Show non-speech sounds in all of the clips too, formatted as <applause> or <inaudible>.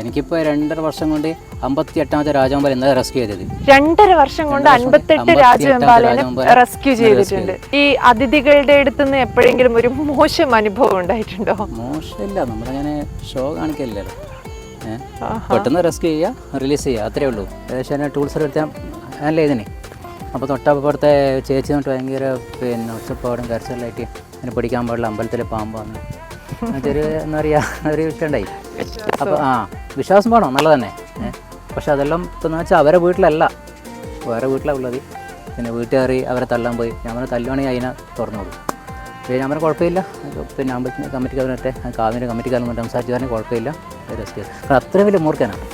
എനിക്കിപ്പോൾ രണ്ടര വർഷം കൊണ്ട് അമ്പത്തി എട്ടാമത്തെ രാജാമ്പൽ ഇന്നലെ റെസ്ക്യൂ ചെയ്തത്. രണ്ടര വർഷം കൊണ്ട് അമ്പത്തി എട്ട് അൻപത്തെട്ട് റെസ്ക്യൂ ചെയ്തിട്ടുണ്ട്. ഈ അതിഥികളുടെ അടുത്ത് നിന്ന് എപ്പോഴെങ്കിലും ഒരു മോശം അനുഭവം ഉണ്ടായിട്ടുണ്ടോ? മോശമില്ല. നമ്മളങ്ങനെ ഷോ കാണിക്കില്ലല്ലോ പെട്ടെന്ന് റെസ്ക്യൂ ചെയ്യുക റിലീസ് ചെയ്യുക അത്രേ ഉള്ളൂ. ഏകദേശം ടൂൾസ് എടുത്താൽ നല്ല ഇതിനെ അപ്പോൾ തൊട്ടപ്പുറത്തെ ചേച്ചി തൊട്ട് ഭയങ്കര പിന്നെ ഒച്ചപ്പാടും കരച്ചിലായിട്ട് അതിനെ പിടിക്കാൻ പാടില്ല അമ്പലത്തിലെ പാമ്പാന്ന് അതൊരു എന്താ പറയുക ഒരു വിഷയം ഉണ്ടായി. അപ്പോൾ ആ വിശ്വാസം വേണം നല്ല തന്നെ പക്ഷെ അതെല്ലാം ഇപ്പം വെച്ചാൽ അവരെ വീട്ടിലല്ല. വേറെ വീട്ടിലാണ് ഉള്ളത്. പിന്നെ വീട്ടുകാർ അവരെ തല്ലാൻ പോയി. ഞാൻ പറഞ്ഞ തല്ലുവാണെങ്കിൽ അതിനെ തുറന്നു കൊടുക്കും പിന്നെ ഞാൻ പറഞ്ഞ കുഴപ്പമില്ല. പിന്നെ അമ്പലത്തിന് കമ്മിറ്റിക്കാരനൊക്കെ കാവിന്റെ കമ്മിറ്റിക്കാരൻ സംസാരിച്ചു പറഞ്ഞാൽ കുഴപ്പമില്ല. അത്രയും വലിയ മൂർഖനാണ്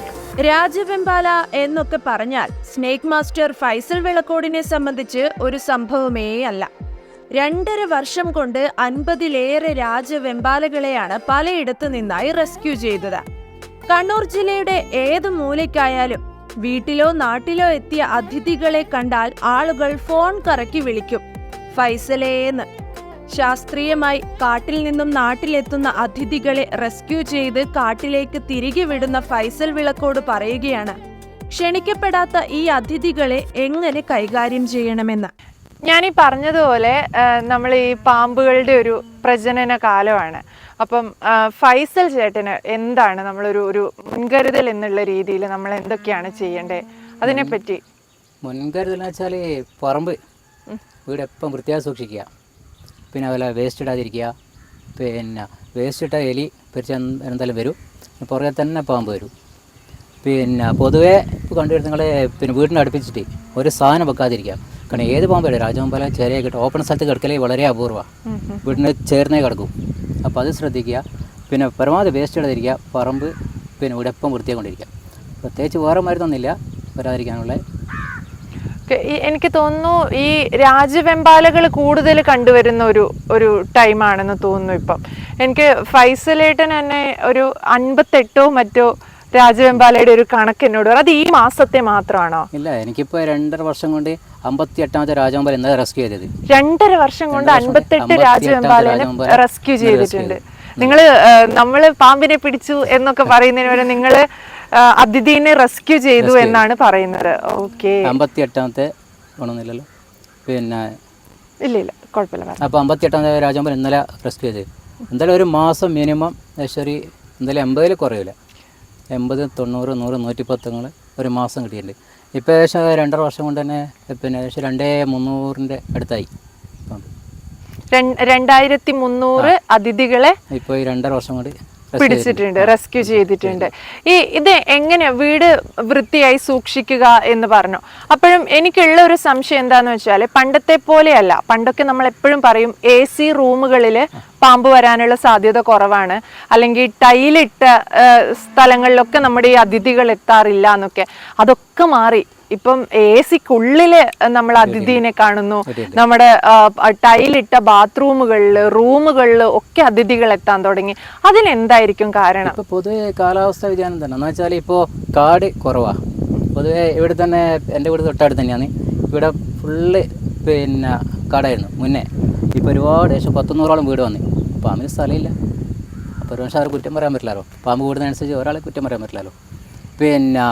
രാജവെമ്പാല എന്നൊക്കെ പറഞ്ഞാൽ സ്നേക്ക് മാസ്റ്റർ ഫൈസൽ വിളക്കോടിനെ സംബന്ധിച്ച് ഒരു സംഭവമേ അല്ല. രണ്ടര വർഷം കൊണ്ട് അൻപതിലേറെ രാജവെമ്പാലകളെയാണ് പലയിടത്തു നിന്നായി റെസ്ക്യൂ ചെയ്തത്. കണ്ണൂർ ജില്ലയുടെ ഏത് മൂലയ്ക്കായാലും വീട്ടിലോ നാട്ടിലോ എത്തിയ അതിഥികളെ കണ്ടാൽ ആളുകൾ ഫോൺ കറക്കി വിളിക്കും. ഫൈസലേന്ന്. ശാസ്ത്രീയമായി കാട്ടിൽ നിന്നും നാട്ടിലെത്തുന്ന അതിഥികളെ റെസ്ക്യൂ ചെയ്ത് കാട്ടിലേക്ക് തിരികെ വിടുന്ന ഫൈസൽ വിളക്കോട് പറയുകയാണ്. ക്ഷണിക്കപ്പെടാത്ത ഈ അതിഥികളെ എങ്ങനെ കൈകാര്യം ചെയ്യണമെന്ന്. ഞാൻ ഈ പറഞ്ഞതുപോലെ നമ്മൾ ഈ പാമ്പുകളുടെ ഒരു പ്രജനന കാലമാണ്. അപ്പം ഫൈസൽ ചേട്ടന് എന്താണ് നമ്മളൊരു ഒരു മുൻകരുതൽ എന്നുള്ള രീതിയിൽ നമ്മൾ എന്തൊക്കെയാണ് ചെയ്യേണ്ടത് അതിനെപ്പറ്റി. മുൻകരുതൽ എന്ന് വെച്ചാൽ പറമ്പ്. വീട് എപ്പം വൃത്തിയായി സൂക്ഷിക്കുക. പിന്നെ അതുപോലെ വേസ്റ്റ് ഇടാതിരിക്കുക. പിന്നെ വേസ്റ്റ് ഇട്ട എലി പെരിച്ച എന്തായാലും വരും. പുറകെ തന്നെ പാമ്പ് വരും. പിന്നെ പൊതുവേ ഇപ്പോൾ കണ്ടുവരുന്ന നിങ്ങൾ പിന്നെ വീടിനടുപ്പിച്ചിട്ട് ഒരു സാധനം വെക്കാതിരിക്കുക. കാരണം ഏത് പാമ്പാണ് രാജപാമ്പല ചെറിയ കിട്ടും ഓപ്പൺ സ്ഥലത്ത് കിടക്കലേ വളരെ അപൂർവ. വീടിന് ചേർന്നേ കിടക്കും. അപ്പോൾ അത് ശ്രദ്ധിക്കുക. പിന്നെ പരമാവധി വേസ്റ്റ് ഇടാതിരിക്കുക. പറമ്പ് പിന്നെ ഉടപ്പം വൃത്തിയാക്കൊണ്ടിരിക്കുക പ്രത്യേകിച്ച് വേറെ മരുന്നൊന്നുമില്ല. വരാതിരിക്കാനുള്ള എനിക്ക് തോന്നുന്നു ഈ രാജവെമ്പാലകൾ കൂടുതൽ കണ്ടുവരുന്ന ഒരു ഒരു ടൈമാണെന്ന് തോന്നുന്നു ഇപ്പം. എനിക്ക് ഫൈസലേട്ടൻ തന്നെ ഒരു അൻപത്തെട്ടോ മറ്റോ രാജവെമ്പാലയുടെ ഒരു കണക്ക് എന്നോട്. അത് ഈ മാസത്തെ മാത്രമാണോ? ഇല്ല എനിക്കിപ്പോ രണ്ടര വർഷം കൊണ്ട് അമ്പത്തി എട്ടാമത്തെ ഇന്നലെ റെസ്ക്യൂ ചെയ്തത്. രണ്ടര വർഷം കൊണ്ട് അൻപത്തെട്ട് രാജവെമ്പാലനെ റെസ്ക്യൂ ചെയ്തിട്ടുണ്ട്. ചെയ്തു. നിങ്ങൾ നമ്മൾ പാമ്പിനെ പിടിച്ചു എന്നൊക്കെ പറയുന്നതിന് വരെ നിങ്ങൾ അതിഥീനെ റെസ്ക്യൂ ചെയ്തു എന്നാണ് പറയുന്നത്. ഓക്കെ. അമ്പത്തി എട്ടാമത്തെ വേണമെന്നില്ലല്ലോ പിന്നെ ഇല്ല ഇല്ല കുഴപ്പമില്ല. അപ്പോൾ അമ്പത്തി എട്ടാമത്തെ രാജാമ്പൽ ഇന്നലെ റെസ്ക്യൂ ചെയ്തത് എന്തായാലും ഒരു മാസം മിനിമം ശരി എന്തായാലും എൺപതിൽ കുറയില്ല എൺപത് തൊണ്ണൂറ് നൂറ് നൂറ്റിപ്പത്തങ്ങൾ ഒരു മാസം കിട്ടിയിട്ടുണ്ട്. ഇപ്പോൾ ഏകദേശം രണ്ടര വർഷം കൊണ്ട് തന്നെ പിന്നെ ഏകദേശം രണ്ടേ മുന്നൂറിന്റെ അടുത്തായി. രണ്ടായിരത്തി മുന്നൂറ് അതിഥികളെ ഇപ്പോൾ ഈ രണ്ടര വർഷം കൊണ്ട് പിടിച്ചിട്ടുണ്ട് റെസ്ക്യൂ ചെയ്തിട്ടുണ്ട്. ഈ ഇത് എങ്ങനെ വീട് വൃത്തിയായി സൂക്ഷിക്കുക എന്ന് പറഞ്ഞു. അപ്പോഴും എനിക്കുള്ള ഒരു സംശയം എന്താന്ന് വെച്ചാൽ പണ്ടത്തെ പോലെയല്ല. പണ്ടൊക്കെ നമ്മൾ എപ്പോഴും പറയും എ സി റൂമുകളിൽ പാമ്പ് വരാനുള്ള സാധ്യത കുറവാണ്. അല്ലെങ്കിൽ ടൈലിട്ട സ്ഥലങ്ങളിലൊക്കെ നമ്മുടെ ഈ അതിഥികൾ എത്താറില്ല എന്നൊക്കെ. അതൊക്കെ മാറി. ഇപ്പം എ സിക്കുള്ളിൽ നമ്മൾ അതിഥീനെ കാണുന്നു. നമ്മുടെ ടൈലിട്ട ബാത്റൂമുകളിൽ റൂമുകളിൽ ഒക്കെ അതിഥികൾ എത്താൻ തുടങ്ങി. അതിനെന്തായിരിക്കും കാരണം? ഇപ്പൊ പൊതുവെ കാലാവസ്ഥ വ്യതിയാനം തന്നെ. എന്ന് വെച്ചാൽ ഇപ്പോൾ കാട് കുറവാ. പൊതുവെ ഇവിടെ തന്നെ എന്റെ വീട് തൊട്ടടുത്ത് തന്നെയാണ്. ഇവിടെ ഫുള്ള് പിന്നെ കാടായിരുന്നു മുന്നേ. ഇപ്പൊ ഒരുപാട് ഏകദേശം പത്തുനൂറോളം വീട് വന്നു. പാമ്പിന് സ്ഥലമില്ല. അപ്പോൾ ഒരു പക്ഷേ അവർ കുറ്റം പറയാൻ പറ്റില്ലല്ലോ പാമ്പ് കൂടുന്നതനുസരിച്ച് ഒരാളെ കുറ്റം പറയാൻ പറ്റില്ലല്ലോ പിന്നെ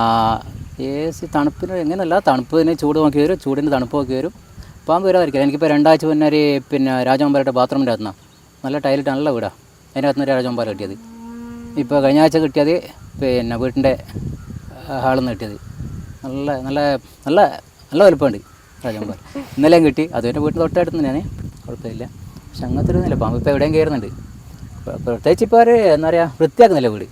എ സി തണുപ്പിന് എങ്ങനെയല്ല തന്നെ ചൂട് നോക്കി വരും ചൂടിന് തണുപ്പ് നോക്കി വരും. പാമ്പ് വരാതിരിക്കില്ല എനിക്കിപ്പോൾ രണ്ടാഴ്ച മുന്നേ ഒരു പിന്നെ രാജകുമാരുടെ ബാത്റൂമിന്റെ അകത്തുനിന്നാണ് നല്ല ടൈലിട്ട് നല്ല വീടാണ് അതിന്റെ അകത്തുനിന്ന് രാജകുമാര കിട്ടിയത്. ഇപ്പോൾ കഴിഞ്ഞ ആഴ്ച കിട്ടിയത് പിന്നെ വീട്ടിന്റെ ഹാളിൽ നിന്ന് കിട്ടിയത്. നല്ല നല്ല നല്ല നല്ല വലുപ്പമുണ്ട് രാജകുമാർ ഇന്നലെയും കിട്ടി. അത് എന്റെ വീട്ടിൽ തൊട്ടടുത്ത് തന്നെയാണ്. കുഴപ്പമില്ല. പക്ഷെ അങ്ങനത്തെ ഒരു പാമ്പ് ഇപ്പോൾ എവിടെയും കയറുന്നുണ്ട്. പ്രത്യേകിച്ച് ഇപ്പോൾ അവർ എന്താ പറയുക വൃത്തിയാക്കുന്നില്ല വീട്.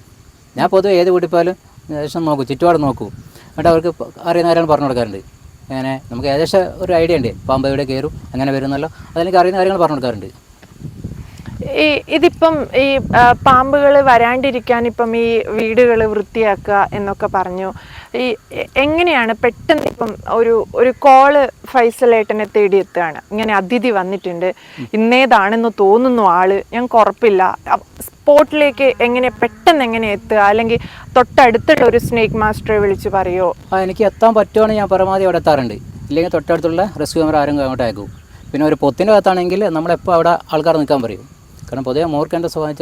ഞാൻ പൊതുവെ ഏത് വീട്ടിൽ പോയാലും ഏകദേശം നോക്കും. ചുറ്റുപാട് നോക്കൂ. എന്നിട്ട് അവർക്ക് അറിയുന്നവരാണ് പറഞ്ഞു കൊടുക്കാറുണ്ട്. അങ്ങനെ നമുക്ക് ഏകദേശം ഒരു ഐഡിയ ഉണ്ട്. പാമ്പ് എവിടെ കയറും അങ്ങനെ വരുന്നല്ലോ. അതെനിക്ക് അറിയുന്ന കാര്യങ്ങൾ പറഞ്ഞു കൊടുക്കാറുണ്ട്. ഈ ഇതിപ്പം ഈ പാമ്പുകൾ വരാണ്ടിരിക്കാൻ ഇപ്പം ഈ വീടുകൾ വൃത്തിയാക്കുക എന്നൊക്കെ പറഞ്ഞു. ഈ എങ്ങനെയാണ് പെട്ടെന്ന് ഇപ്പം ഒരു ഒരു കോൾ ഫൈസലേട്ടനെ തേടി എത്തുകയാണ്? ഇങ്ങനെ അതിഥി വന്നിട്ടുണ്ട്. ഇന്നേതാണെന്ന് തോന്നുന്നു ആൾ. ഞാൻ ഉറപ്പില്ല. അ- സ്പോട്ടിലേക്ക് എങ്ങനെ പെട്ടെന്ന് എങ്ങനെ എത്തുക? അല്ലെങ്കിൽ തൊട്ടടുത്തുള്ള ഒരു സ്നേക്ക് മാസ്റ്ററെ വിളിച്ച് പറയോ? ആ എനിക്ക് എത്താൻ പറ്റുവാണെങ്കിൽ ഞാൻ പരമാവധി അവിടെ എത്താറുണ്ട്. ഇല്ലെങ്കിൽ തൊട്ടടുത്തുള്ള റെസ്ക്യൂ ക്യാമറ ആരും അങ്ങോട്ട് അയക്കും. പിന്നെ ഒരു പൊത്തിന്റെ അകത്താണെങ്കിൽ നമ്മളെപ്പോൾ അവിടെ ആൾക്കാർ നിൽക്കാൻ പറയും. കാരണം പൊതുവെ മോർക്കേണ്ട സ്വഭാവം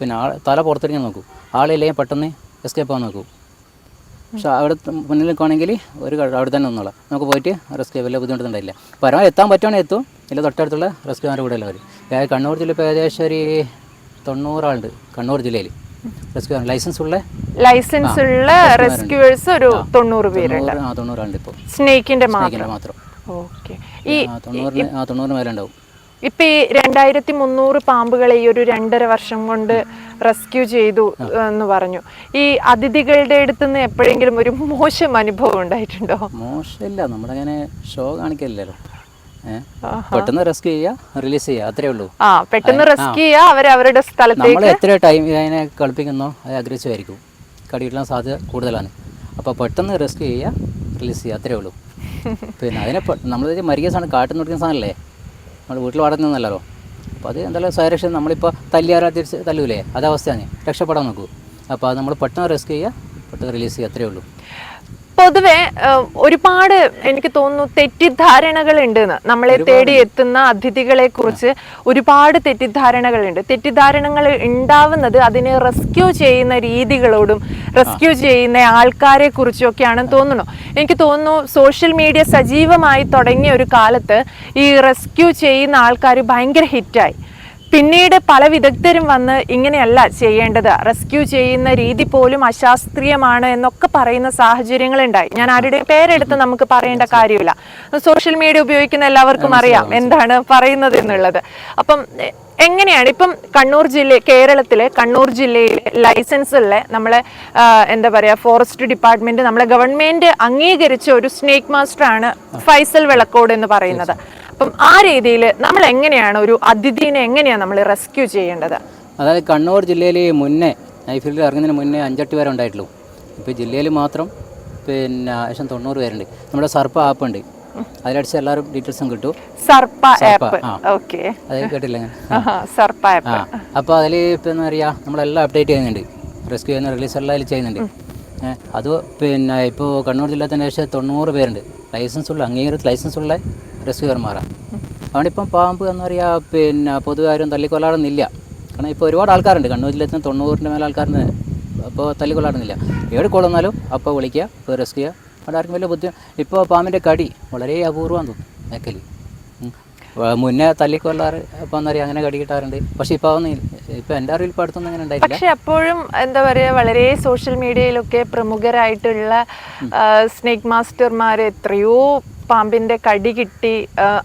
പിന്നെ ആൾ തല പുറത്തിരിക്കാൻ നോക്കും. ആളില്ലെങ്കിൽ പെട്ടെന്ന് എസ്കേപ്പ് ആവാൻ നോക്കും. പക്ഷെ അവിടെ മുന്നിൽ നിൽക്കുകയാണെങ്കിൽ ഒരു അവിടെ തന്നെ നിന്നോളാം. നമുക്ക് പോയിട്ട് റെസ്ക്യൂ വലിയ ബുദ്ധിമുട്ടുണ്ടായില്ല പരമാവധി എത്താൻ പറ്റുവാണെങ്കിൽ എത്തും. ഇല്ല തൊട്ടടുത്തുള്ള റെസ്ക്യൂമാരുടെ കൂടെ ഉള്ളവർ കണ്ണൂർ ജില്ല ഇപ്പോൾ ഏകദേശം ഒരു തൊണ്ണൂറാളുണ്ട്. കണ്ണൂർ ജില്ലയിൽ. റെസ്ക്യൂ ലൈസൻസ് ഉള്ള ലൈസൻസ് ഉള്ള റെസ്ക്യൂവേഴ്സ് ഒരു തൊണ്ണൂറ് പേരുണ്ട്. ആ തൊണ്ണൂറാളുണ്ട് ഇപ്പോൾ സ്നേക്കിന്റെ മാത്രം. ഓക്കെ ഈ തൊണ്ണൂറിന് ആ തൊണ്ണൂറിന് മേലെ ഉണ്ടാവും ഇപ്പൊ ഈ രണ്ടായിരത്തി മുന്നൂറ് പാമ്പുകളെ ഈ ഒരു രണ്ടര വർഷം കൊണ്ട് റെസ്ക്യൂ ചെയ്തു എന്ന് പറഞ്ഞു. ഈ അതിഥികളുടെ അടുത്ത് നിന്ന് എപ്പോഴെങ്കിലും ഒരു മോശം അനുഭവം ഉണ്ടായിട്ടുണ്ടോ? മോശമില്ല. നമ്മളങ്ങനെ ഷോ കാണിക്കില്ലല്ലോ പെട്ടെന്ന് റെസ്ക്യൂ ചെയ്യുക റിലീസ് ചെയ്യുക അത്രേ ഉള്ളൂ. ആ പെട്ടെന്ന് റെസ്ക്യൂ ചെയ്യുക അവർ അവരുടെ സ്ഥലത്തേക്ക് നമ്മൾ എത്ര ടൈം അതിനെ കളിപ്പിക്കുന്നോ അത് അഗ്രസീവ് ആയിരിക്കും. കടിയിടാൻ സാധ്യത കൂടുതലാണ്. അപ്പോൾ പെട്ടെന്ന് റെസ്ക്യൂ ചെയ്യുക റിലീസ് ചെയ്യുക അത്രേ ഉള്ളൂ. പിന്നെ അതിനെ നമ്മൾ മരിക്കുന്ന സാധനം കാട്ടിൽ നിന്ന് കൊടുക്കുന്ന സാധനമല്ലേ നമ്മൾ വീട്ടിൽ വളർത്തുന്നതല്ലോ അപ്പോൾ അത് എന്തായാലും സ്വയരക്ഷ നമ്മളിപ്പോൾ തല്ലിയാരാ തിരിച്ച് തല്ലൂലേ? അതവസ്ഥയാണ്. രക്ഷപ്പെടാൻ നോക്കൂ. അപ്പോൾ അത് നമ്മൾ പെട്ടെന്ന് റെസ്ക്യൂ ചെയ്യുക പെട്ടെന്ന് റിലീസ് ചെയ്യുക അത്രേ ഉള്ളൂ. പൊതുവെ ഒരുപാട് എനിക്ക് തോന്നുന്നു തെറ്റിദ്ധാരണകൾ ഉണ്ടെന്ന് നമ്മളെ തേടി എത്തുന്ന അതിഥികളെ കുറിച്ച് ഒരുപാട് തെറ്റിദ്ധാരണകളുണ്ട്. തെറ്റിദ്ധാരണകൾ ഉണ്ടാവുന്നത് അതിനെ റെസ്ക്യൂ ചെയ്യുന്ന രീതികളോടും റെസ്ക്യൂ ചെയ്യുന്ന ആൾക്കാരെ ആണെന്ന് തോന്നുന്നു. എനിക്ക് തോന്നുന്നു സോഷ്യൽ മീഡിയ സജീവമായി തുടങ്ങിയ ഒരു കാലത്ത് ഈ റെസ്ക്യൂ ചെയ്യുന്ന ആൾക്കാർ ഭയങ്കര ഹിറ്റായി. പിന്നീട് പല വിദഗ്ധരും വന്ന് ഇങ്ങനെയല്ല ചെയ്യേണ്ടത്. റെസ്ക്യൂ ചെയ്യുന്ന രീതി പോലും അശാസ്ത്രീയമാണ് എന്നൊക്കെ പറയുന്ന സാഹചര്യങ്ങളുണ്ടായി. ഞാൻ ആരുടെയും പേരെടുത്ത് നമുക്ക് പറയേണ്ട കാര്യമില്ല. സോഷ്യൽ മീഡിയ ഉപയോഗിക്കുന്ന എല്ലാവർക്കും അറിയാം എന്താണ് പറയുന്നത് എന്നുള്ളത്. അപ്പം എങ്ങനെയാണ് ഇപ്പം കണ്ണൂർ ജില്ല കേരളത്തിലെ കണ്ണൂർ ജില്ലയിലെ ലൈസൻസ് ഉള്ള നമ്മളെ എന്താ പറയുക ഫോറസ്റ്റ് ഡിപ്പാർട്ട്മെന്റ് നമ്മളെ ഗവൺമെന്റ് അംഗീകരിച്ച ഒരു സ്നേക്ക് മാസ്റ്റർ ആണ് ഫൈസൽ വിളക്കോട് എന്ന് പറയുന്നത്. അപ്പം ആ രീതിയിൽ നമ്മൾ എങ്ങനെയാണ് ഒരു അതിഥീനെ എങ്ങനെയാണ് നമ്മൾ റെസ്ക്യൂ ചെയ്യേണ്ടത്? അതായത് കണ്ണൂർ ജില്ലയിൽ മുന്നേ ഐഫീൽഡിൽ ഇറങ്ങുന്നതിന് മുന്നേ അഞ്ചെട്ട് പേരെ ഉണ്ടായിട്ടുള്ളൂ. ഇപ്പോൾ ജില്ലയിൽ മാത്രം പിന്നെ ഏകദേശം തൊണ്ണൂറ് പേരുണ്ട്. നമ്മുടെ സർപ്പ ആപ്പ് ഉണ്ട്. അതിലടിച്ച് എല്ലാവരും ഡീറ്റെയിൽസും കിട്ടും. സർപ്പ ആപ്പ്. ഓക്കെ. അത് കേട്ടില്ല സർപ്പ ആപ്പ് അപ്പോൾ അതിൽ ഇപ്പം എന്താ പറയുക നമ്മളെല്ലാം അപ്ഡേറ്റ് ചെയ്യുന്നുണ്ട്. റെസ്ക്യൂ ചെയ്യുന്ന റിലീസ് എല്ലാം അതിൽ ചെയ്യുന്നുണ്ട്. അത് പിന്നെ ഇപ്പോൾ കണ്ണൂർ ജില്ലയിൽ തന്നെ ഏകദേശം തൊണ്ണൂറ് പേരുണ്ട്. ലൈസൻസ് ഉള്ള അംഗീകൃത ലൈസൻസ് ഉള്ള റെസ്ക്യൂവർമാരാണ് അതുകൊണ്ട് ഇപ്പം പാമ്പ് എന്ന് പറയുക പിന്നെ പൊതുവെ ആരും തല്ലിക്കൊല്ലാടുന്നില്ല കാരണം ഇപ്പോൾ ഒരുപാട് ആൾക്കാരുണ്ട്. കണ്ണൂർ ജില്ലത്തിന് തൊണ്ണൂറിന്റെ മേലെ ആൾക്കാരുണ്ട് അപ്പോൾ തല്ലിക്കൊള്ളാടുന്നില്ല എവിടെ കൊള്ളുന്നാലും അപ്പോൾ വിളിക്കുക ഇപ്പോൾ റെസ്ക്യൂ ചെയ്യുക. അവിടെ ആർക്കും വലിയ ബുദ്ധി ഇപ്പോൾ പാമ്പിന്റെ കടി വളരെ അപൂർവം തോന്നും മേക്കൽ മുന്നേ തല്ലിക്കൊല്ലാറ് ഇപ്പം എന്താ പറയുക അങ്ങനെ കടി കിട്ടാറുണ്ട്. പക്ഷേ ഇപ്പോൾ അതൊന്നും ഇപ്പോൾ എന്റെ അറിവിൽ ഇപ്പോൾ അടുത്തൊന്നും അങ്ങനെ ഉണ്ടായില്ല പക്ഷേ അപ്പോഴും എന്താ പറയുക വളരെ സോഷ്യൽ മീഡിയയിലൊക്കെ പ്രമുഖരായിട്ടുള്ള സ്നേക് മാസ്റ്റർമാർ എത്രയോ പാമ്പിന്റെ കടി കിട്ടി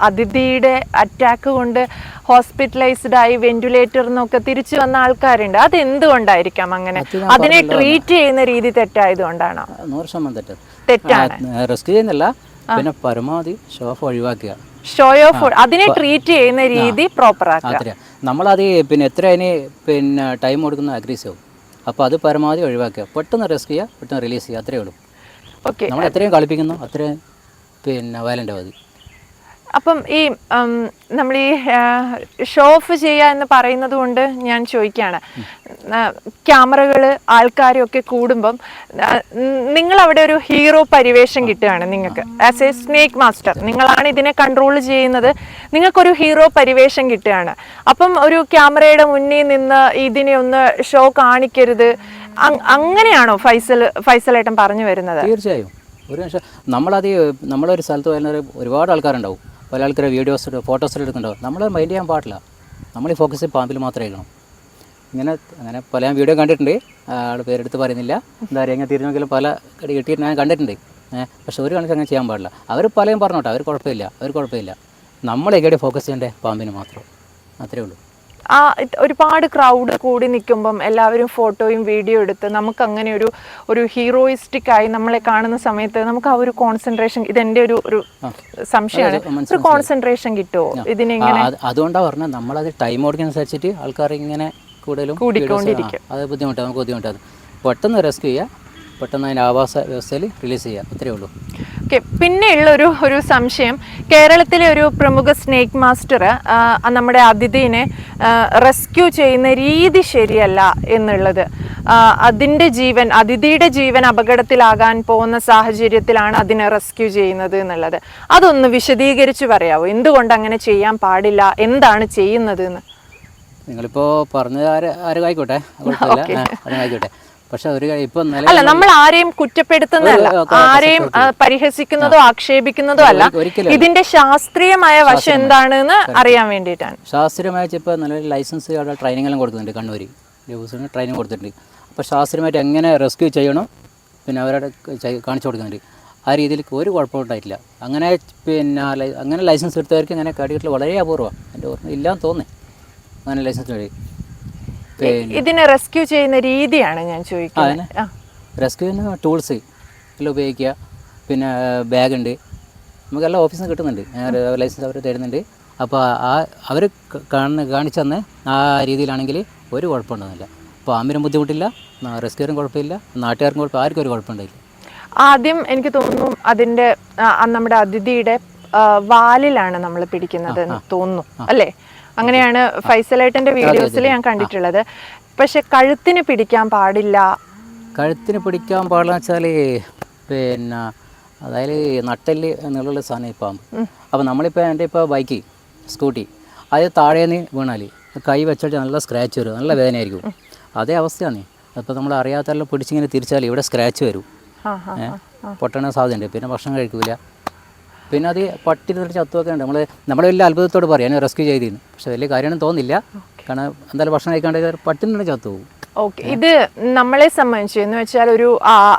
അതിഥിയുടെ അറ്റാക്ക് കൊണ്ട് ഹോസ്പിറ്റലൈസ്ഡ് ആയി വെന്റിലേറ്റർ എന്നൊക്കെ തിരിച്ചു വന്ന ആൾക്കാരുണ്ട്. അത് എന്തുകൊണ്ടായിരിക്കാം അങ്ങനെ അതിനെ ട്രീറ്റ് ചെയ്യുന്ന രീതി തെറ്റായതുകൊണ്ടാണോ? നൂറ് ശതമാനം തെറ്റാണ്. റിസ്ക് ചെയ്യുന്നില്ല. പിന്നെ പരമാവധി ഷോഫ് ഒഴിവാക്കുക. ഷോ ഓഫ് അതിനെ ട്രീറ്റ് ചെയ്യുന്ന രീതി പ്രോപ്പർ ആക്കുക. നമ്മൾ നമ്മളത് പിന്നെ എത്ര അതിന് പിന്നെ ടൈം കൊടുക്കുന്ന അഗ്രീസ് ആവും. അപ്പോൾ അത് പരമാവധി ഒഴിവാക്കുക. പെട്ടെന്ന് റെസ്ക് ചെയ്യുക പെട്ടെന്ന് റിലീസ് ചെയ്യുക. അത്രേ ഉള്ളൂ. ഓക്കെ നമ്മൾ എത്രയും കളിപ്പിക്കുന്നു അത്രയും പിന്നെ വയലന്റ് ആവും അത് അപ്പം ഈ നമ്മൾ ഈ ഷോ ഓഫ് ചെയ്യുക എന്ന് പറയുന്നത് കൊണ്ട് ഞാൻ ചോദിക്കുകയാണ് ക്യാമറകൾ ആൾക്കാരും ഒക്കെ കൂടുമ്പം നിങ്ങൾ അവിടെ ഒരു ഹീറോ പരിവേഷം കിട്ടുകയാണ് നിങ്ങൾക്ക്. ആസ് എ സ്നേക്ക് മാസ്റ്റർ നിങ്ങളാണ് ഇതിനെ കൺട്രോൾ ചെയ്യുന്നത്. നിങ്ങൾക്കൊരു ഹീറോ പരിവേഷം കിട്ടുകയാണ്. അപ്പം ഒരു ക്യാമറയുടെ മുന്നിൽ നിന്ന് ഇതിനെ ഒന്ന് ഷോ കാണിക്കരുത്. അങ്ങനെയാണോ ഫൈസൽ ഫൈസലേട്ടൻ പറഞ്ഞു വരുന്നത്? തീർച്ചയായും. ഒരു നിമിഷം നമ്മളത് നമ്മളൊരു സ്ഥലത്ത് പോയാൽ ഒരുപാട് ആൾക്കാരുണ്ടാവും. പല ആൾക്കാരെ വീഡിയോസ് ഫോട്ടോസ് എടുക്കുന്നുണ്ടാവും. നമ്മൾ മൈൻഡ് ചെയ്യാൻ പാടില്ല. നമ്മൾ ഈ ഫോക്കസ് പാമ്പിൽ മാത്രമേ ഇരിക്കണം ഇങ്ങനെ അങ്ങനെ പല ഞാൻ വീഡിയോ കണ്ടിട്ടുണ്ട്. ആൾ പേരെടുത്ത് പറയുന്നില്ല. എന്താ പറയുക ഇങ്ങനെ തിരിഞ്ഞെങ്കിലും പല കടി കിട്ടിയിട്ട് ഞാൻ കണ്ടിട്ടുണ്ട്. പക്ഷെ ഒരു കണക്ക് അങ്ങനെ ചെയ്യാൻ പാടില്ല. അവർ പലയും പറഞ്ഞോട്ടെ. അവർ കുഴപ്പമില്ല. അവർ കുഴപ്പമില്ല. നമ്മളെ എവിടെ ഫോക്കസ് ചെയ്യേണ്ടേ? പാമ്പിന് മാത്രം. അത്രേ ഉള്ളൂ. ആ ഒരുപാട് ക്രൗഡ് കൂടി നിൽക്കുമ്പം എല്ലാവരും ഫോട്ടോയും വീഡിയോ എടുത്ത് നമുക്ക് അങ്ങനെ ഒരു ഒരു ഹീറോയിസ്റ്റിക് ആയി നമ്മളെ കാണുന്ന സമയത്ത് നമുക്ക് ആ ഒരു കോൺസെൻട്രേഷൻ ഇതെന്റെ ഒരു ഒരു സംശയമാണ്. അത്. ഒരു കോൺസെൻട്രേഷൻ കിട്ടുമോ ഇതിനെങ്ങനെ അത് അതുകൊണ്ടാണ് പറഞ്ഞത് നമ്മളത് ടൈം ഓടിക്കുന്നതിനനുസരിച്ചിട്ട് ആൾക്കാർ ഇങ്ങനെ കൂടുതലും കൂടിക്കൊണ്ടിരിക്കും. അത് ബുദ്ധിമുട്ടാണ് നമുക്ക് ബുദ്ധിമുട്ടാണ് പെട്ടെന്ന് റെസ്ക്യൂ ചെയ്യുക പെട്ടെന്ന് അതിന്റെ ആവാസ വ്യവസ്ഥയിൽ റിലീസ് ചെയ്യുക അത്രേ ഉള്ളൂ. ഓക്കെ പിന്നെയുള്ള ഒരു ഒരു സംശയം. കേരളത്തിലെ ഒരു പ്രമുഖ സ്നേക്ക് മാസ്റ്റർ നമ്മുടെ അതിഥിനെ റെസ്ക്യൂ ചെയ്യുന്ന രീതി ശരിയല്ല എന്നുള്ളത്. അതിന്റെ ജീവൻ അതിഥിയുടെ ജീവൻ അപകടത്തിലാകാൻ പോകുന്ന സാഹചര്യത്തിലാണ് അതിനെ റെസ്ക്യൂ ചെയ്യുന്നത് എന്നുള്ളത്. അതൊന്ന് വിശദീകരിച്ച് പറയാമോ എന്തുകൊണ്ട് അങ്ങനെ ചെയ്യാൻ പാടില്ല? എന്താണ് ചെയ്യുന്നത് എന്ന്? നിങ്ങളിപ്പോൾ പറഞ്ഞത് ആരും ആരും പക്ഷെ ഒരു ഇപ്പം അല്ല നമ്മൾ ആരെയും കുറ്റപ്പെടുത്തുന്നതല്ല. ആരെയും പരിഹസിക്കുന്നതോ ആക്ഷേപിക്കുന്നതോ അല്ല. ഇതിന്റെ ശാസ്ത്രീയമായ വശം എന്താണെന്ന് അറിയാൻ വേണ്ടിയിട്ടാണ്. ശാസ്ത്രീയമായ ഇപ്പോൾ നിലവിൽ ലൈസൻസ് അവിടെ ട്രെയിനിങ് എല്ലാം കൊടുക്കുന്നുണ്ട് കണ്ണൂര്. ഡിവോഴ്സിന് ട്രെയിനിങ് കൊടുത്തിട്ടുണ്ട്. അപ്പോൾ ശാസ്ത്രീയമായിട്ട് എങ്ങനെ റെസ്ക്യൂ ചെയ്യണം? പിന്നെ അവരുടെ കാണിച്ചു കൊടുക്കുന്നുണ്ട്. ആ രീതിയിൽ ഒരു കുഴപ്പമുണ്ടായിട്ടില്ല അങ്ങനെ പിന്നെ അങ്ങനെ ലൈസൻസ് എടുത്തവർക്ക് ഇങ്ങനെ കാട്ടിയിട്ടുള്ള വളരെ അപൂർവമാണ് എന്റെ ഓർമ്മ ഇല്ലാന്ന് തോന്നുന്നു. അങ്ങനെ ലൈസൻസ് വഴി ഇതിനെ റെസ്ക്യൂ ചെയ്യുന്ന രീതിയാണ് ഞാൻ ചോദിക്കുന്നത്. റെസ്ക്യൂ ചെയ്യുന്ന ടൂൾസ് എല്ലാം ഉപയോഗിക്കുക. പിന്നെ ബാഗ് ഉണ്ട്. നമുക്കെല്ലാം ഓഫീസിൽ നിന്ന് കിട്ടുന്നുണ്ട്. ലൈസൻസ് അവർ തരുന്നുണ്ട്. അപ്പോൾ ആ അവർ കാണുന്ന കാണിച്ചു തന്നെ ആ രീതിയിലാണെങ്കിൽ ഒരു കുഴപ്പമുണ്ടെന്നില്ല അപ്പോൾ അമ്മിനും ബുദ്ധിമുട്ടില്ല. റെസ്ക്യൂറിനും കുഴപ്പമില്ല. നാട്ടുകാർക്കും കുഴപ്പം ആർക്കും ഒരു കുഴപ്പമുണ്ടായില്ല. ആദ്യം എനിക്ക് തോന്നുന്നു ആ നമ്മുടെ അതിഥിയുടെ വാലിലാണ് നമ്മൾ പിടിക്കുന്നത് തോന്നുന്നു. അല്ലേ? അങ്ങനെയാണ് ഫൈസലേട്ടന്റെ വീഡിയോസിൽ ഞാൻ കണ്ടിട്ടുള്ളത്. പക്ഷെ കഴുത്തിന് പിടിക്കാൻ പാടില്ല. കഴുത്തിന് പിടിക്കാൻ പാടില്ല വെച്ചാൽ പിന്നെ അതായത് നട്ടൽ എന്നുള്ള സാധനം ഈ പാമ്പ് അപ്പോൾ നമ്മളിപ്പോൾ എന്റെ ഇപ്പോൾ ബൈക്ക് സ്കൂട്ടി അത് താഴേന്ന് വീണാൽ കൈ വെച്ചിട്ട് നല്ല സ്ക്രാച്ച് വരും നല്ല വേദനയായിരിക്കും അതേ അവസ്ഥയാണ്. അപ്പോൾ നമ്മൾ അറിയാത്തെല്ലാം പിടിച്ചിങ്ങനെ തിരിച്ചാൽ ഇവിടെ സ്ക്രാച്ച് വരും? പൊട്ടണ സാധ്യതയുണ്ട്. പിന്നെ ഭക്ഷണം കഴിക്കൂല. പിന്നെ അത് പട്ടി തിരിച്ച് ചത്തുവൊക്കെ ഉണ്ട്. നമ്മൾ നമ്മളെ വലിയ അത്ഭുതത്തോട് പറയാം. റെസ്ക്യൂ ചെയ്തിരുന്നു പക്ഷെ വലിയ കാര്യമൊന്നും തോന്നില്ല. കാരണം എന്തായാലും ഭക്ഷണം കഴിക്കാണ്ട് പട്ടി തന്നെ ചത്തു പോകും ഓക്കെ ഇത് നമ്മളെ സംബന്ധിച്ച് എന്ന് വെച്ചാൽ ഒരു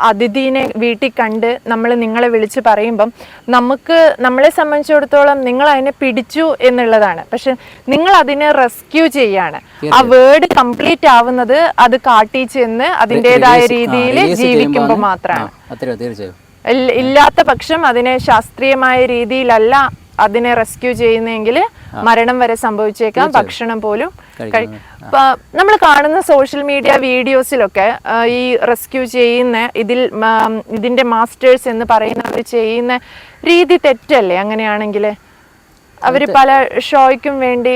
അതിഥീനെ വീട്ടിൽ കണ്ട് നമ്മൾ നിങ്ങളെ വിളിച്ച് പറയുമ്പം നമുക്ക് നമ്മളെ സംബന്ധിച്ചിടത്തോളം നിങ്ങൾ അതിനെ പിടിച്ചു എന്നുള്ളതാണ്. പക്ഷെ നിങ്ങൾ അതിനെ റെസ്ക്യൂ ചെയ്യാണ്. ആ വേർഡ് കംപ്ലീറ്റ് ആവുന്നത് അത് കാട്ടി ചെന്ന് അതിന്റെതായ രീതിയിൽ ജീവിക്കുമ്പോൾ മാത്രമാണ്. തീർച്ചയായും. ഇല്ലാത്ത പക്ഷം അതിനെ ശാസ്ത്രീയമായ രീതിയിലല്ല അതിനെ റെസ്ക്യൂ ചെയ്യുന്നെങ്കിൽ മരണം വരെ സംഭവിച്ചേക്കാം ഭക്ഷണം പോലും നമ്മൾ കാണുന്ന സോഷ്യൽ മീഡിയ വീഡിയോസിലൊക്കെ ഈ റെസ്ക്യൂ ചെയ്യുന്ന ഇതിൽ ഇതിന്റെ മാസ്റ്റേഴ്സ് എന്ന് പറയുന്നവർ ചെയ്യുന്ന രീതി തെറ്റല്ലേ അങ്ങനെയാണെങ്കിൽ? അവർ പല ഷോയ്ക്കും വേണ്ടി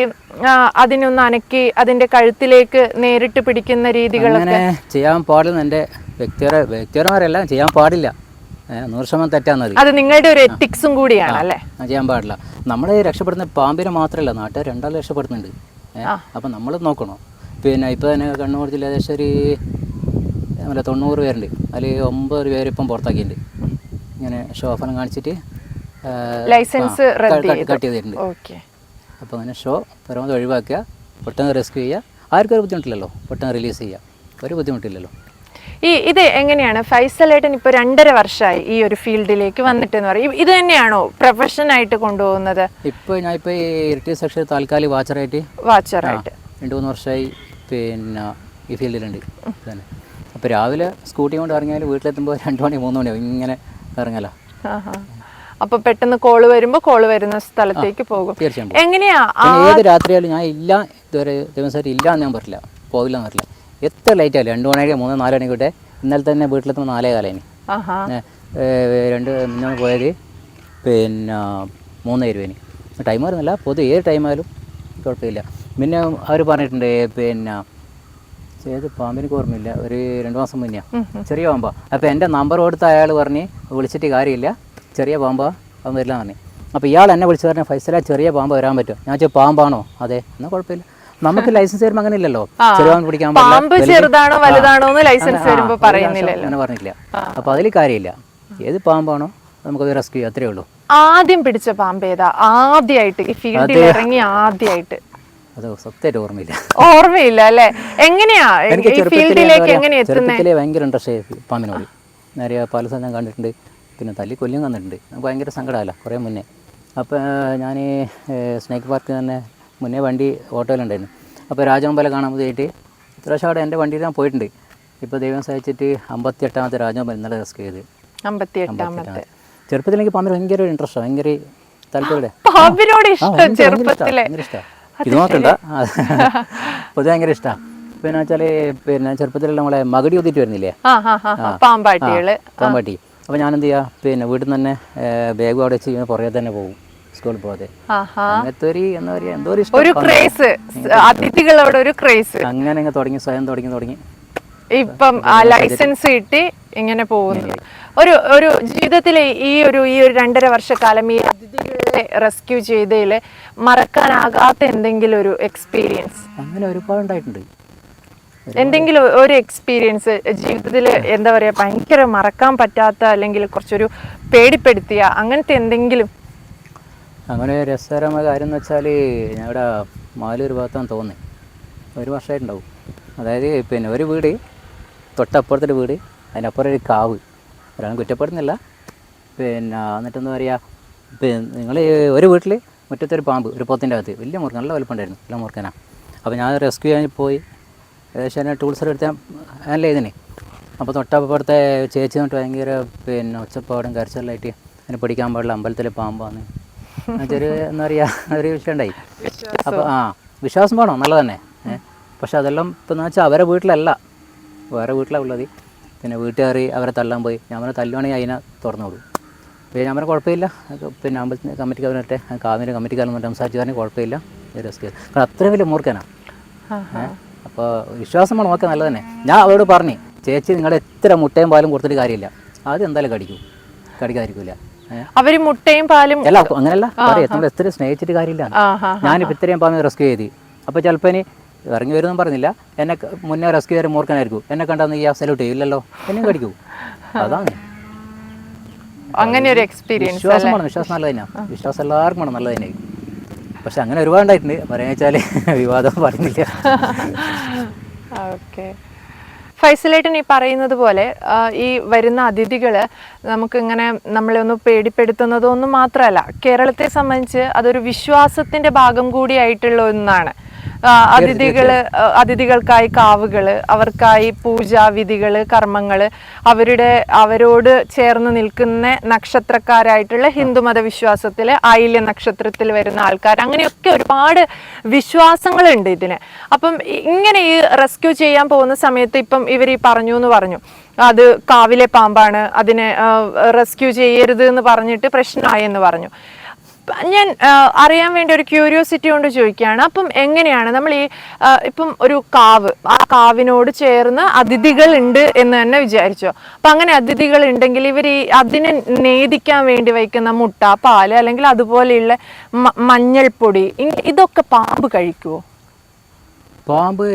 അതിനൊന്ന് അനക്കി അതിന്റെ കഴുത്തിലേക്ക് നേരിട്ട് പിടിക്കുന്ന രീതികളൊക്കെ. ചെയ്യാൻ പാടില്ല. എന്റെ വ്യക്തിപര വ്യക്തിപരമാരല്ല ചെയ്യാൻ പാടില്ല. നൂറ് ശതമാനം തെറ്റാന്നത് അത് നിങ്ങളുടെ ഒരു എത്തിക്സും കൂടിയാണ് അല്ലേ? ചെയ്യാൻ പാടില്ല. നമ്മൾ രക്ഷപ്പെടുന്ന പാമ്പിനെ മാത്രമല്ല നാട്ടുകാർ രണ്ടാൾ രക്ഷപ്പെടുന്നുണ്ട് അപ്പൊ നമ്മൾ നോക്കണം. പിന്നെ ഇപ്പോൾ തന്നെ കണ്ണൂർ ജില്ല ഏകദേശം ഒരു അല്ല തൊണ്ണൂറ് പേരുണ്ട്. അതിൽ ഒമ്പത് പേര് ഇപ്പം പുറത്താക്കിയിട്ടുണ്ട്. ഇങ്ങനെ ഷോഫനം കാണിച്ചിട്ട് ലൈസൻസ് കട്ട് ചെയ്തിട്ടുണ്ട്. അപ്പൊ അപ്പോൾ അങ്ങനെ ഷോ പരമാവധി ഒഴിവാക്കുക. പെട്ടെന്ന് റെസ്ക്യൂ ചെയ്യുക. ആർക്കും ഒരു ബുദ്ധിമുട്ടില്ലല്ലോ. പെട്ടെന്ന് റിലീസ് ചെയ്യുക. ഒരു ബുദ്ധിമുട്ടില്ലല്ലോ. ഈ ഇത് എങ്ങനെയാണ്? ഫൈസലേട്ടൻ ഇപ്പോൾ രണ്ടര വർഷമായി ഈ ഒരു ഫീൽഡിലേക്ക് വന്നിട്ട് എന്ന് പറയും ഇത് തന്നെയാണോ പ്രൊഫഷൻ ആയിട്ട് കൊണ്ടുപോകുന്നത്? ഇപ്പോൾ ഞാൻ ഇപ്പോൾ ഈ ഇരട്ടി സെക്ഷൻ താൽക്കാലിക വാച്ചറായിട്ട് വാച്ചറായിട്ട്. രണ്ട് മൂന്ന് വർഷമായി പിന്നെ ഈ ഫീൽഡിലുണ്ട്. തന്നെ അപ്പോൾ രാവിലെ സ്കൂട്ടി കൊണ്ട് ഇറങ്ങിയാൽ വീട്ടിലെത്തുമ്പോൾ <laughs> രണ്ട് മണി മൂന്ന് മണിയാവും ഇങ്ങനെ ഇറങ്ങല. അപ്പൊ പെട്ടെന്ന് കോൾ വരുമ്പോ കോൾ വരുന്ന സ്ഥലത്തേക്ക് പോകും. തീർച്ചയായും എങ്ങനെയാ ഏത് രാത്രിയാലും ഞാൻ ഇല്ല ഇതുവരെ ദിവസം ഇല്ല എന്ന് ഞാൻ പറയില്ല പോകില്ല എന്ന് പറയില്ല എത്ര ലൈറ്റ് ആയാലും? രണ്ട് മണിക്ക് മൂന്ന് നാല് മണിക്കൂട്ടെ ഇന്നലെ തന്നെ വീട്ടിലെത്തുമ്പോൾ നാലേ കാലേനി. രണ്ട് മിനിഞ്ഞാന്ന് പോയത് പിന്നെ മൂന്ന് രൂപേന് ടൈം വരുന്നില്ല. പൊതു ഏത് ടൈം ആയാലും കുഴപ്പമില്ല. പിന്നെ അവർ പറഞ്ഞിട്ടുണ്ട് പിന്നെ ഏത് പാമ്പിനൊക്കെ ഓർമ്മയില്ല. ഒരു രണ്ട് മാസം മുന്നേ ചെറിയ പാമ്പാ. അപ്പോൾ എന്റെ നമ്പർ കൊടുത്ത അയാൾ പറഞ്ഞ് വിളിച്ചിട്ട് കാര്യമില്ല. ചെറിയ പാമ്പാ അവൻ വരില്ല പറഞ്ഞു. അപ്പോൾ ഇയാൾ എന്നെ വിളിച്ച് പറഞ്ഞ ഫൈസല ചെറിയ പാമ്പ് വരാൻ പറ്റുമോ? ഞാൻ വെച്ചാൽ പാമ്പാണോ? അതെ. എന്നാൽ കുഴപ്പമില്ല. നമുക്ക് ലൈസൻസ് തരുമ്പോൾ അങ്ങനെ ഇല്ലല്ലോ ചെറിയ പിടിക്കാൻ. പാമ്പ് ചെറുതാണോ വലുതാണോ എന്ന് ലൈസൻസ് അങ്ങനെ- ആ, വരുമ്പോ ഒരു പറയുന്നില്ലല്ലോ. അങ്ങനെ പറഞ്ഞില്ല അപ്പോൾ അതിൽ കാര്യമില്ല. ഏത് പാമ്പാണോ നമുക്കത് റെസ്ക്യൂ അത്രേ ഉള്ളൂ. ആദ്യം പിടിച്ച പാമ്പ് ഏതാ? ആദ്യമായിട്ട് ഈ ഫീൽഡിൽ ഇറങ്ങി ആദ്യമായിട്ട് അത് സത്യമായിട്ട് ഓർമ്മയില്ല. ഓർമ്മയില്ല അല്ലേ? എങ്ങനെയാ? എനിക്ക് ഈ ഫീൽഡിലേക്ക് എങ്ങനെയാ ചെറുപ്പത്തിലേ ഭയങ്കര ഇൻട്രസ്റ്റ് പാമ്പിനോട്. നേരെ പല സ്ഥലം കണ്ടിട്ടുണ്ട്. പിന്നെ തല്ലി കൊല്ലും കണ്ടിട്ടുണ്ട് നമുക്ക് ഭയങ്കര സങ്കടമല്ല കുറേ മുന്നേ. അപ്പോൾ ഞാൻ സ്നേക്ക് പാർക്ക് തന്നെ മുന്നേ വണ്ടി ഓട്ടോയിലുണ്ടായിരുന്നു. അപ്പോൾ രാജമമ്പലം കാണാൻ പോയിട്ട് ഇത്രാവശ്യം അവിടെ എന്റെ വണ്ടിയിൽ ഞാൻ പോയിട്ടുണ്ട്. ഇപ്പോൾ ദൈവം സഹിച്ചിട്ട് അമ്പത്തി എട്ടാമത്തെ രാജമമ്പലം ഇന്നലെ റെസ്ക്യൂ ചെയ്ത്. അമ്പത്തി എട്ടാമത്തെ ചെറുപ്പത്തിൽ എനിക്ക് പാമ്പിന് ഭയങ്കര ഒരു ഇൻട്രസ്റ്റ് ഭയങ്കര താല്പര്യം പാമ്പിനോട് ഇഷ്ടം ചെറുപ്പത്തിലെ. ഇത് നോക്കണ്ട പൊതുവെ ഭയങ്കര ഇഷ്ടമാണ് പിന്നെ വെച്ചാൽ പിന്നെ ചെറുപ്പത്തിൽ നമ്മളെ മകടി ഒതിട്ട് വരുന്നില്ലേ? പാമ്പാട്ടികൾ. പാമ്പാട്ടി. അപ്പൊ ഞാൻ എന്ത് ചെയ്യാ? പിന്നെ വീട്ടിൽ നിന്ന് തന്നെ ബാഗ് അവിടെ വെച്ച് പുറകെ തന്നെ പോകും. സ്കൂളിൽ പോകാതെ. അങ്ങനത്തെ ഒരു എന്താ പറയുക എന്തോ ഒരു ഒരു. ക്രേസ്. അതിഥികളോട് ഒരു ക്രേസ്. അങ്ങനെ അങ്ങ് തുടങ്ങി സ്വയം തുടങ്ങി തുടങ്ങി. ഇപ്പം ലൈസൻസ് കിട്ടി ഇങ്ങനെ പോകുന്നു. ഒരു ഒരു ജീവിതത്തിലെ ഈ ഒരു ഈ ഒരു രണ്ടര വർഷക്കാലം ഈ അതിഥികളെ റെസ്ക്യൂ ചെയ്തതിൽ മറക്കാനാകാത്ത എന്തെങ്കിലും ഒരു എക്സ്പീരിയൻസ് അങ്ങനെ ഒരുപാട് ഉണ്ടായിട്ടുണ്ട്. എന്തെങ്കിലും ഒരു എക്സ്പീരിയൻസ് ജീവിതത്തിൽ എന്താ പറയാ ഭയങ്കര മറക്കാൻ പറ്റാത്ത അല്ലെങ്കിൽ കുറച്ചൊരു പേടിപ്പെടുത്തിയ അങ്ങനത്തെ എന്തെങ്കിലും അങ്ങനെ രസകരമായ കാര്യം എന്ന് വെച്ചാൽ ഞങ്ങളുടെ മാലൂർ ഭാഗത്താണ് തോന്നി ഒരു വർഷമായിട്ടുണ്ടാവും അതായത് പിന്നെ ഒരു വീട് തൊട്ടപ്പുറത്തൊരു വീട് അതിനപ്പുറം ഒരു കാവ്. ഒരാളും കുറ്റപ്പെടുന്നില്ല. പിന്നെ എന്നിട്ട് എന്താ പറയുക പിന്നെ നിങ്ങൾ ഒരു വീട്ടിൽ മുറ്റത്തൊരു പാമ്പ് ഒരു പോത്തിന്റെ അകത്ത്. വലിയ മുറുക്കൻ നല്ല വലുപ്പമുണ്ടായിരുന്നു നല്ല മുറുക്കനാണ് അപ്പോൾ ഞാൻ റെസ്ക്യൂ ചെയ്യാൻ പോയി. ഏകദേശം എന്നെ ടൂൾസ് എടുത്താൽ നല്ല ഇതിനെ അപ്പോൾ തൊട്ടപ്പുറത്തെ ചേച്ചി തൊട്ട് ഭയങ്കര പിന്നെ ഒച്ചപ്പാടും കരച്ചിലായിട്ട് അതിനെ പിടിക്കാൻ പാടില്ല അമ്പലത്തിലെ പാമ്പാന്ന്. അതൊരു എന്താ പറയുക ഒരു വിഷയം ഉണ്ടായി അപ്പോൾ ആ വിശ്വാസം വേണം നല്ല തന്നെ പക്ഷെ അതെല്ലാം ഇപ്പം എന്ന് വെച്ചാൽ അവരെ വീട്ടിലല്ല. വേറെ വീട്ടിലാണ് ഉള്ളത്. പിന്നെ വീട്ടുകാർ അവരെ തള്ളാൻ പോയി. ഞാൻ അവനെ തല്ലുവാണെങ്കിൽ അതിനെ തുറന്നു വിടും പിന്നെ ഞാൻ പറഞ്ഞ കുഴപ്പമില്ല. പിന്നെ അമ്പലത്തിന് കമ്മിറ്റിക്ക് അവരുടെ കാവിന്റെ കമ്മിറ്റിക്കാരൻ പറഞ്ഞിട്ട് സംസാരിച്ചു പറഞ്ഞാൽ കുഴപ്പമില്ല. രസിക്കുക കാരണം അത്രയും വലിയ മൂർഖനാണ് അപ്പോൾ വിശ്വാസം വേണം ഓക്കെ നല്ലത് തന്നെ ഞാൻ അവരോട് പറഞ്ഞു ചേച്ചി നിങ്ങളുടെ എത്ര മുട്ടയും പാലും കൊടുത്തിട്ട് കാര്യമില്ല. അത് എന്തായാലും കടിക്കും. കടിക്കാതിരിക്കില്ല അവർ മുട്ടയും പാലും അല്ല അങ്ങനല്ല. പറയാം നമ്മൾ എത്ര സ്നേഹിച്ചിട്ട് കാര്യമില്ല ഞാൻ ഞാനിപ്പോൾ ഇത്രയും പാമ്പ് റെസ്ക്യൂ ചെയ്ത്. അപ്പോൾ ചിലപ്പോൾ ഇനി ഇറങ്ങി വരുന്നു പറഞ്ഞില്ല. എന്നെ മുന്നേ റെസ്ക്യൂ ചെയ്യാൻ മൂർക്കനായിരിക്കും എന്നെ കണ്ടാന്ന് ഈ സല്യൂട്ട് ചെയ്യില്ലല്ലോ. എന്നെ കടിക്കൂ. അതാണ്. അങ്ങനെ ഒരു എക്സ്പീരിയൻസ് വിശ്വാസമാണ് വിശ്വാസം നല്ലത് തന്നെയാണ് വിശ്വാസം എല്ലാവർക്കും വേണം. നല്ലത് തന്നെ പക്ഷെ അങ്ങനെ ഒരുപാട് ഉണ്ടായിട്ടുണ്ട് പറയാന്ന് വെച്ചാൽ <laughs> വിവാദം പറഞ്ഞില്ല. <laughs> ഓക്കെ ഫൈസലേട്ടൻ ഈ പറയുന്നത് പോലെ ഈ വരുന്ന അതിഥികൾ നമുക്കിങ്ങനെ നമ്മളെ ഒന്ന് പേടിപ്പെടുത്തുന്നതൊന്നും മാത്രമല്ല കേരളത്തെ സംബന്ധിച്ച് അതൊരു വിശ്വാസത്തിന്റെ ഭാഗം കൂടിയായിട്ടുള്ള ഒന്നാണ്. അതിഥികൾ അതിഥികൾക്കായി കാവുകൾ അവർക്കായി പൂജാവിധികൾ കർമ്മങ്ങൾ അവരുടെ അവരോട് ചേർന്ന് നിൽക്കുന്ന നക്ഷത്രക്കാരായിട്ടുള്ള ഹിന്ദുമത വിശ്വാസത്തിൽ ആയില്യ നക്ഷത്രത്തിൽ വരുന്ന ആൾക്കാർ അങ്ങനെയൊക്കെ ഒരുപാട് വിശ്വാസങ്ങളുണ്ട് ഇതിന്. അപ്പം ഇങ്ങനെ ഈ റെസ്ക്യൂ ചെയ്യാൻ പോകുന്ന സമയത്ത് ഇപ്പം ഇവർ ഈ പറഞ്ഞു എന്ന് പറഞ്ഞു. അത് കാവിലെ പാമ്പാണ് അതിനെ റെസ്ക്യൂ ചെയ്യരുത് എന്ന് പറഞ്ഞിട്ട് പ്രശ്നമായി എന്ന് പറഞ്ഞു. ഞാൻ അറിയാൻ വേണ്ടി ഒരു ക്യൂരിയോസിറ്റി കൊണ്ട് ചോദിക്കുകയാണ്. അപ്പം എങ്ങനെയാണ് നമ്മൾ ഈ ഇപ്പം ഒരു കാവ് ആ കാവിനോട് ചേർന്ന് അതിഥികൾ ഉണ്ട് എന്ന് തന്നെ വിചാരിച്ചോ? അപ്പൊ അങ്ങനെ അതിഥികൾ ഉണ്ടെങ്കിൽ ഇവർ ഈ അതിനെ നേദിക്കാൻ വേണ്ടി വയ്ക്കുന്ന മുട്ട പാൽ അല്ലെങ്കിൽ അതുപോലെയുള്ള മഞ്ഞൾപ്പൊടി ഇതൊക്കെ പാമ്പ് കഴിക്കുമോ പാമ്പ്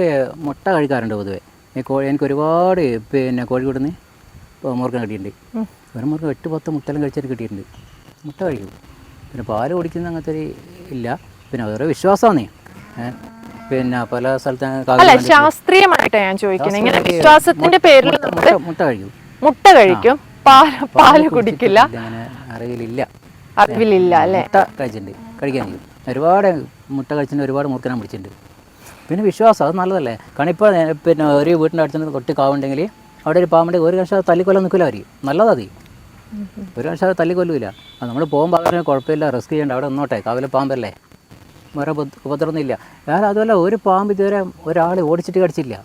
മുട്ട കഴിക്കാറുണ്ട് പൊതുവെ. എനിക്ക് ഒരുപാട് പിന്നെ കോഴിക്കോട് നിന്ന് മുറുക്കം കിട്ടിയിട്ടുണ്ട്. ഒരു മുറുക്കം എട്ട് പത്ത് മുട്ടെല്ലാം കഴിച്ചിട്ട് കിട്ടിയിട്ടുണ്ട്. മുട്ട കഴിക്കും. പിന്നെ പാൽ കുടിക്കുന്ന അങ്ങനത്തെ ഒരു ഇല്ല. പിന്നെ ഓരോ വിശ്വാസമാണ്. പിന്നെ പല സ്ഥലത്ത് അല്ല ശാസ്ത്രീയമായിട്ടാണ് ഞാൻ ചോദിക്കുന്നത്. ഇങ്ങനെ വിശ്വാസത്തിന്റെ പേരിൽ മുട്ട കഴിക്കും. മുട്ട കഴിക്കും. പാൽ പാൽ കുടിക്കില്ല. അങ്ങനെ അറിയിലില്ല അറിവിലില്ല അല്ലേ? മുട്ട കഴിച്ചിട്ടുണ്ട്. കഴിക്കാൻ ഒരുപാട് മുട്ട കഴിച്ചിട്ട് ഒരുപാട് മുറുക്കനം പിടിച്ചിട്ടുണ്ട്. പിന്നെ വിശ്വാസം അത് നല്ലതല്ലേ? കാരണം ഇപ്പോൾ പിന്നെ ഒരു വീട്ടിന്റെ അടുത്ത് കൊട്ടി കാവുണ്ടെങ്കിൽ അവിടെ ഒരു പാമ്പിന്റെ ഒരു കർഷക തല്ലിക്കൊല്ലം നിൽക്കില്ല അവർ നല്ലതാ അത്. ഒരു മനുഷ്യർ തല്ലിക്കൊല്ലൂല. നമ്മൾ പോകുമ്പോൾ അവരെ കുഴപ്പമില്ല റിസ്ക് ചെയ്യേണ്ട. അവിടെ നിന്നോട്ടെ കാവിലെ പാമ്പല്ലേ? വേറെ ഉപദ്ര- ഉപദ്രവമൊന്നുമില്ല വേറെ അതുമല്ല ഒരു പാമ്പ് ഇതുവരെ ഒരാൾ ഓടിച്ചിട്ട് കടിച്ചില്ല.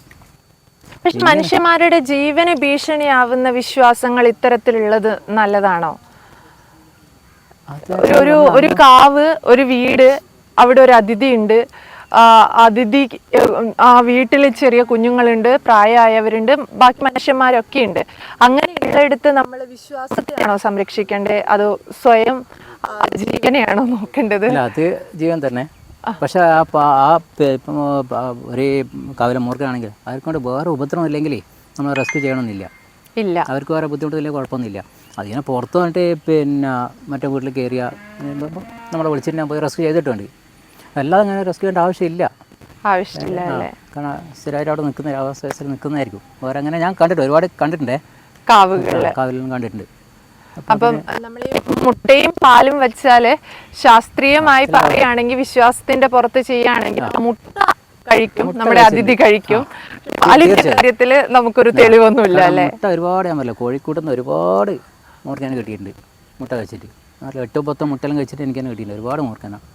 പക്ഷെ മനുഷ്യന്മാരുടെ ജീവന് ഭീഷണിയാവുന്ന വിശ്വാസങ്ങൾ ഇത്തരത്തിലുള്ളത് നല്ലതാണോ? ഒരു- ഒരു കാവ് ഒരു വീട് അവിടെ ഒരു അതിഥി ഉണ്ട് അതിഥി ആ വീട്ടിൽ ചെറിയ കുഞ്ഞുങ്ങളുണ്ട് പ്രായമായവരുണ്ട് ബാക്കി മനുഷ്യന്മാരൊക്കെ ഉണ്ട് അങ്ങനെ ഉള്ളെടുത്ത് നമ്മൾ വിശ്വാസത്തെയാണോ സംരക്ഷിക്കേണ്ടത്? അതോ സ്വയം ജീവനെയാണോ നോക്കേണ്ടത്? അത് ജീവൻ തന്നെ. പക്ഷെ ആ ആ ഇപ്പം ഒരു കവല മൂർക്കാണെങ്കിൽ അവർക്കൊണ്ട് വേറെ ഉപദ്രവം ഇല്ലെങ്കിൽ നമ്മൾ റെസ്ക്യൂ ചെയ്യണമെന്നില്ല. ഇല്ല. അവർക്ക് വേറെ ബുദ്ധിമുട്ടില്ല കുഴപ്പമൊന്നുമില്ല. അതിങ്ങനെ പുറത്ത് വന്നിട്ട് പിന്നെ മറ്റേ വീട്ടിൽ കയറിയ നമ്മളെ വിളിച്ചിട്ട് ഞാൻ പോയി റെസ്ക്യൂ ചെയ്തിട്ടുണ്ട്. അല്ലാതെ അങ്ങനെ റെസ്ക്യൂ ചെയ്യേണ്ട ആവശ്യമില്ല. ആവശ്യമില്ല അല്ലേ? കാരണം സ്ഥിരമായിട്ട് അവിടെ നിൽക്കുന്ന അവസ്ഥയിൽ നിൽക്കുന്നതായിരിക്കും. വേറെ അങ്ങനെ ഞാൻ കണ്ടിട്ട് ഒരുപാട് കണ്ടിട്ടുണ്ടേ. കാവുകളിൽ. കാവിലും കണ്ടിട്ടുണ്ട്. അപ്പം നമ്മൾ ഈ മുട്ടയും പാലും വെച്ചാൽ ശാസ്ത്രീയമായി പറയുകയാണെങ്കിൽ വിശ്വാസത്തിന്റെ പുറത്ത് ചെയ്യുകയാണെങ്കിൽ മുട്ട കഴിക്കും നമ്മുടെ അതിഥി കഴിക്കും. പാലിന്റെ കാര്യത്തിൽ നമുക്കൊരു തെളിവൊന്നുമില്ല അല്ലേ? മുട്ട ഒരുപാട് ഞാൻ പറയില്ല കോഴിക്കൂട്ടിൽ നിന്ന് ഒരുപാട് മൂർക്കാനെ കിട്ടിയിട്ടുണ്ട്. മുട്ട കഴിച്ചിട്ട്. എട്ടും പത്തും മുട്ടെല്ലാം കഴിച്ചിട്ട് എനിക്ക് തന്നെ കിട്ടിയിട്ടുണ്ട്. ഒരുപാട് മൂർക്കാനാണ്